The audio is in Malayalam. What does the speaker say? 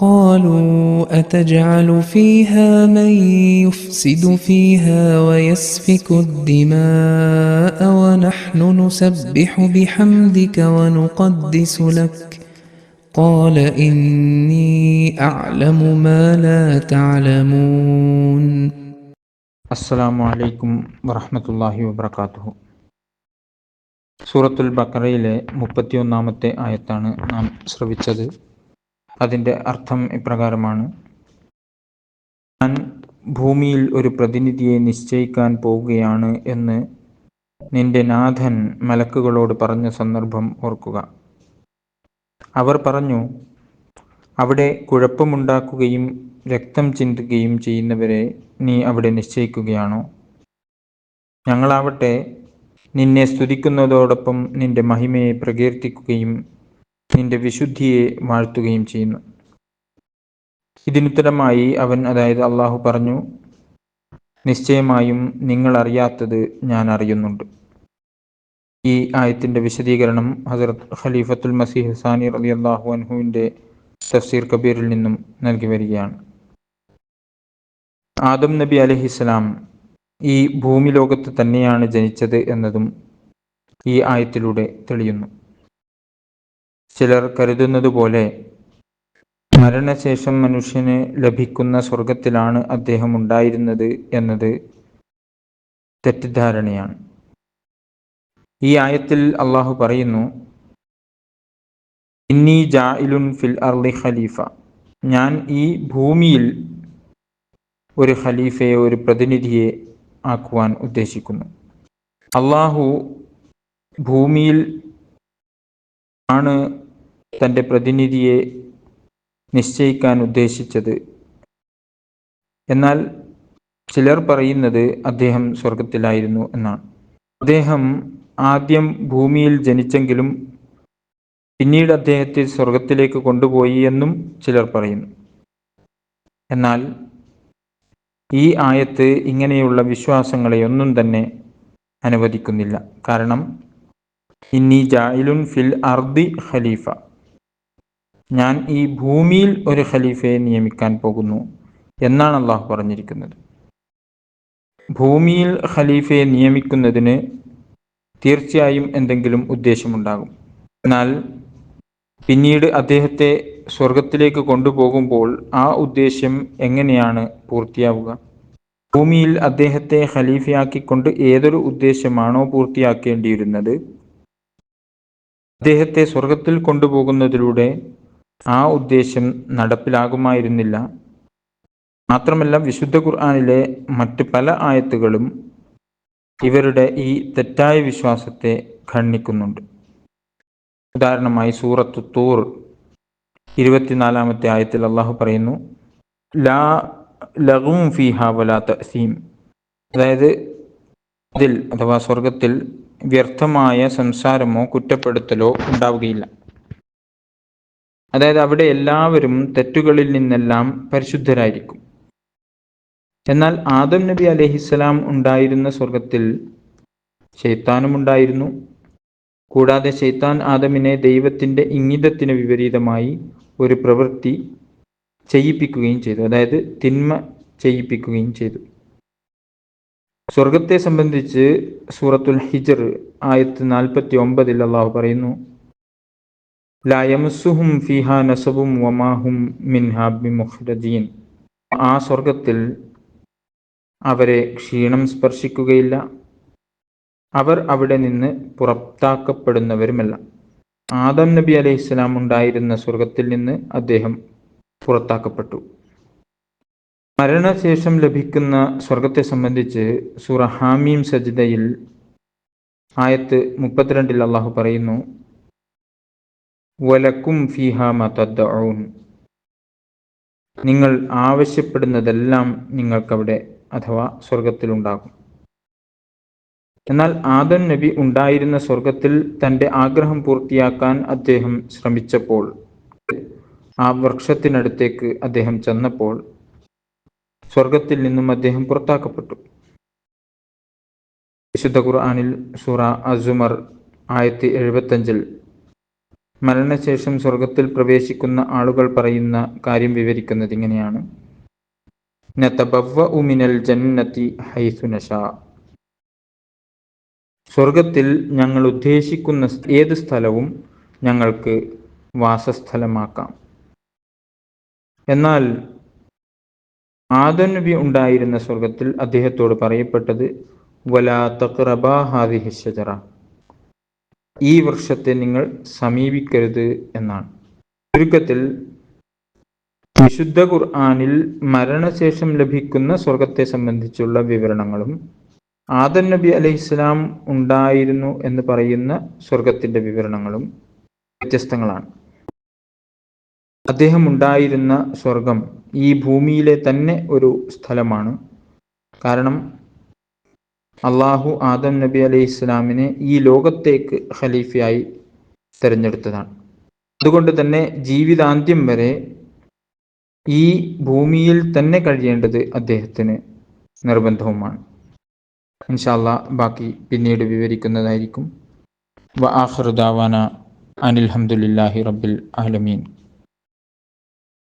قالوا أتجعل فيها من يفسد فيها ويسفك الدماء ونحن نسبح بحمدك ونقدس لك قال إني أعلم ما لا تعلمون അസ്സലാമു അലൈക്കും വറഹ്മത്തുള്ളാഹി വബർക്കാത്തുഹു സൂറത്തുൽ ബക്കറയിലെ മുപ്പത്തിയൊന്നാമത്തെ ആയത്താണ് നാം ശ്രവിച്ചത് അതിന്റെ അർത്ഥം ഇപ്രകാരമാണ്. ഞാൻ ഭൂമിയിൽ ഒരു പ്രതിനിധിയെ നിശ്ചയിക്കാൻ പോവുകയാണ് എന്ന് നിന്റെ നാഥൻ മലക്കുകളോട് പറഞ്ഞ സന്ദർഭം ഓർക്കുക. അവർ പറഞ്ഞു അവിടെ കുഴപ്പമുണ്ടാക്കുകയും രക്തം ചിന്തുകയും ചെയ്യുന്നവരെ നീ അവിടെ നിശ്ചയിക്കുകയാണോ? ഞങ്ങളാവട്ടെ നിന്നെ സ്തുതിക്കുന്നതോടൊപ്പം നിന്റെ മഹിമയെ പ്രകീർത്തിക്കുകയും നിന്റെ വിശുദ്ധിയെ വാഴ്ത്തുകയും ചെയ്യുന്നു. ഇതിനുത്തരമായി അവൻ അതായത് അള്ളാഹു പറഞ്ഞു നിശ്ചയമായും നിങ്ങൾ അറിയാത്തത് ഞാൻ അറിയുന്നുണ്ട്. ഈ ആയത്തിന്റെ വിശദീകരണം ഹസരത് ഖലീഫത്തുൽ മസീഹ് സാനി അലി അള്ളാഹു അൻഹുവിന്റെ തഫ്സീർ കബീറിൽ നിന്നും നൽകി വരികയാണ്. ആദം നബി അലഹിസ്സലാം ഈ ഭൂമി ലോകത്ത് തന്നെയാണ് ജനിച്ചത് എന്നതും ഈ ആയത്തിലൂടെ തെളിയുന്നു. ചിലർ കരുതുന്നത് പോലെ മരണശേഷം മനുഷ്യന് ലഭിക്കുന്ന സ്വർഗത്തിലാണ് അദ്ദേഹം ഉണ്ടായിരുന്നത് എന്നത് തെറ്റിദ്ധാരണയാണ്. ഈ ആയത്തിൽ അള്ളാഹു പറയുന്നു ഇന്നി ജായിലുൻ ഫിൽ അർലി ഖലീഫ. ഞാൻ ഈ ഭൂമിയിൽ ഒരു ഖലീഫയെ ഒരു പ്രതിനിധിയെ ആക്കുവാൻ ഉദ്ദേശിക്കുന്നു. അള്ളാഹു ഭൂമിയിൽ ആണ് തന്റെ പ്രതിനിധിയെ നിശ്ചയിക്കാൻ ഉദ്ദേശിച്ചത്. എന്നാൽ ചിലർ പറയുന്നത് അദ്ദേഹം സ്വർഗത്തിലായിരുന്നു എന്നാണ്. അദ്ദേഹം ആദ്യം ഭൂമിയിൽ ജനിച്ചെങ്കിലും പിന്നീട് അദ്ദേഹത്തെ സ്വർഗത്തിലേക്ക് കൊണ്ടുപോയി എന്നും ചിലർ പറയുന്നു. എന്നാൽ ഈ ആയത്ത് ഇങ്ങനെയുള്ള വിശ്വാസങ്ങളെ ഒന്നും തന്നെ അനുവദിക്കുന്നില്ല. കാരണം ഇന്നി ജായിലുൻ ഫിൽ അർദി ഖലീഫ. ഞാൻ ഈ ഭൂമിയിൽ ഒരു ഖലീഫയെ നിയമിക്കാൻ പോകുന്നു എന്നാണ് അള്ളാഹു പറഞ്ഞിരിക്കുന്നത്. ഭൂമിയിൽ ഖലീഫയെ നിയമിക്കുന്നതിന് തീർച്ചയായും എന്തെങ്കിലും ഉദ്ദേശമുണ്ടാകും. എന്നാൽ പിന്നീട് അദ്ദേഹത്തെ സ്വർഗത്തിലേക്ക് കൊണ്ടുപോകുമ്പോൾ ആ ഉദ്ദേശ്യം എങ്ങനെയാണ് പൂർത്തിയാവുക? ഭൂമിയിൽ അദ്ദേഹത്തെ ഖലീഫയാക്കിക്കൊണ്ട് ഏതൊരു ഉദ്ദേശമാണോ പൂർത്തിയാക്കേണ്ടിയിരുന്നത്? അദ്ദേഹത്തെ സ്വർഗത്തിൽ കൊണ്ടുപോകുന്നതിലൂടെ ആ ഉദ്ദേശം നടപ്പിലാകുമായിരുന്നില്ല. മാത്രമല്ല വിശുദ്ധ ഖുർആാനിലെ മറ്റ് പല ആയത്തുകളും ഇവരുടെ ഈ തെറ്റായ വിശ്വാസത്തെ ഖണ്ഡിക്കുന്നുണ്ട്. ഉദാഹരണമായി സൂറത്ത് തൂർ ഇരുപത്തിനാലാമത്തെ ആയത്തിൽ അള്ളാഹു പറയുന്നു ലാ ലഹും ഫിഹ വലാ തസീം അതായത് അതിൽ അഥവാ സ്വർഗത്തിൽ വ്യർത്ഥമായ സംസാരമോ കുറ്റപ്പെടുത്തലോ ഉണ്ടാവുകയില്ല. അതായത് അവിടെ എല്ലാവരും തെറ്റുകളിൽ നിന്നെല്ലാം പരിശുദ്ധരായിരിക്കും. എന്നാൽ ആദം നബി അലഹിസ്സലാം ഉണ്ടായിരുന്ന സ്വർഗത്തിൽ ശൈത്താനും ഉണ്ടായിരുന്നു. കൂടാതെ ശൈത്താൻ ആദമിനെ ദൈവത്തിന്റെ ഇംഗിതത്തിന് വിപരീതമായി ഒരു പ്രവൃത്തി ചെയ്യിപ്പിക്കുകയും ചെയ്തു. അതായത് തിന്മ ചെയ്യിപ്പിക്കുകയും ചെയ്തു. സ്വർഗത്തെ സംബന്ധിച്ച് സൂറത്തുൽ ഹിജർ ആയത്ത് നാൽപ്പത്തി ഒമ്പതിൽ അള്ളാഹു പറയുന്നു ലായമസുഹും ഫിഹ നസബും വമാഹും മിൻഹാബി മുഹ്റജീൻ ആ സ്വർഗത്തിൽ അവരെ ക്ഷീണം സ്പർശിക്കുകയില്ല അവർ അവിടെ നിന്ന് പുറത്താക്കപ്പെടുന്നവരുമല്ല. ആദം നബി അലൈഹി ഇസ്ലാം ഉണ്ടായിരുന്ന സ്വർഗത്തിൽ നിന്ന് അദ്ദേഹം പുറത്താക്കപ്പെട്ടു. മരണശേഷം ലഭിക്കുന്ന സ്വർഗത്തെ സംബന്ധിച്ച് സൂറ ഹാമീം സജിതയിൽ ആയത്ത് മുപ്പത്തിരണ്ടിൽ അള്ളാഹു പറയുന്നു വലക്കും ഫിഹ മതദ്ദഊൻ നിങ്ങൾ ആവശ്യപ്പെടുന്നതെല്ലാം നിങ്ങൾക്കവിടെ അഥവാ സ്വർഗത്തിലുണ്ടാകും എന്നാൽ ആദൻ നബി ഉണ്ടായിരുന്ന സ്വർഗത്തിൽ തന്റെ ആഗ്രഹം പൂർത്തിയാക്കാൻ അദ്ദേഹം ശ്രമിച്ചപ്പോൾ ആ വൃക്ഷത്തിനടുത്തേക്ക് അദ്ദേഹം ചെന്നപ്പോൾ സ്വർഗത്തിൽ നിന്നും അദ്ദേഹം പുറത്താക്കപ്പെട്ടു. വിശുദ്ധ ഖുർആാനിൽ സൂറ അസുമർ ആയിരത്തി എഴുപത്തഞ്ചിൽ മരണശേഷം സ്വർഗത്തിൽ പ്രവേശിക്കുന്ന ആളുകൾ പറയുന്ന കാര്യം വിവരിക്കുന്നത് ഇങ്ങനെയാണ്. നതബവ്വഉ മിനൽ ജന്നതി ഹൈസു നശാ. സ്വർഗത്തിൽ ഞങ്ങൾ ഉദ്ദേശിക്കുന്ന ഏത് സ്ഥലവും ഞങ്ങൾക്ക് വാസസ്ഥലമാക്കാം. എന്നാൽ ആദം നബി ഉണ്ടായിരുന്ന സ്വർഗത്തിൽ അദ്ദേഹത്തോട് പറയപ്പെട്ടത് വലാ തഖ്റബ ഹാദിഹി ഷജറ ഈ വൃക്ഷത്തെ നിങ്ങൾ സമീപിക്കരുത് എന്നാണ്. ചുരുക്കത്തിൽ വിശുദ്ധ ഖുർആാനിൽ മരണശേഷം ലഭിക്കുന്ന സ്വർഗത്തെ സംബന്ധിച്ചുള്ള വിവരണങ്ങളും ആദൻ നബി അലൈഹി ഇസ്ലാം ഉണ്ടായിരുന്നു എന്ന് പറയുന്ന സ്വർഗത്തിന്റെ വിവരണങ്ങളും വ്യത്യസ്തങ്ങളാണ്. അദ്ദേഹം ഉണ്ടായിരുന്ന സ്വർഗം ഈ ഭൂമിയിലെ തന്നെ ഒരു സ്ഥലമാണ്. കാരണം അള്ളാഹു ആദം നബി അലൈഹി ഇസ്ലാമിനെ ഈ ലോകത്തേക്ക് ഖലീഫയായി തിരഞ്ഞെടുത്തതാണ്. അതുകൊണ്ട് തന്നെ ജീവിതാന്ത്യം വരെ ഈ ഭൂമിയിൽ തന്നെ കഴിയേണ്ടത് അദ്ദേഹത്തിന് നിർബന്ധവുമാണ്. ഇൻഷാല്ല ബാക്കി പിന്നീട് വിവരിക്കുന്നതായിരിക്കും. വ ആഖിറു ദാവാന അനിൽ ഹംദുലില്ലാഹി റബ്ബിൽ ആലമീൻ.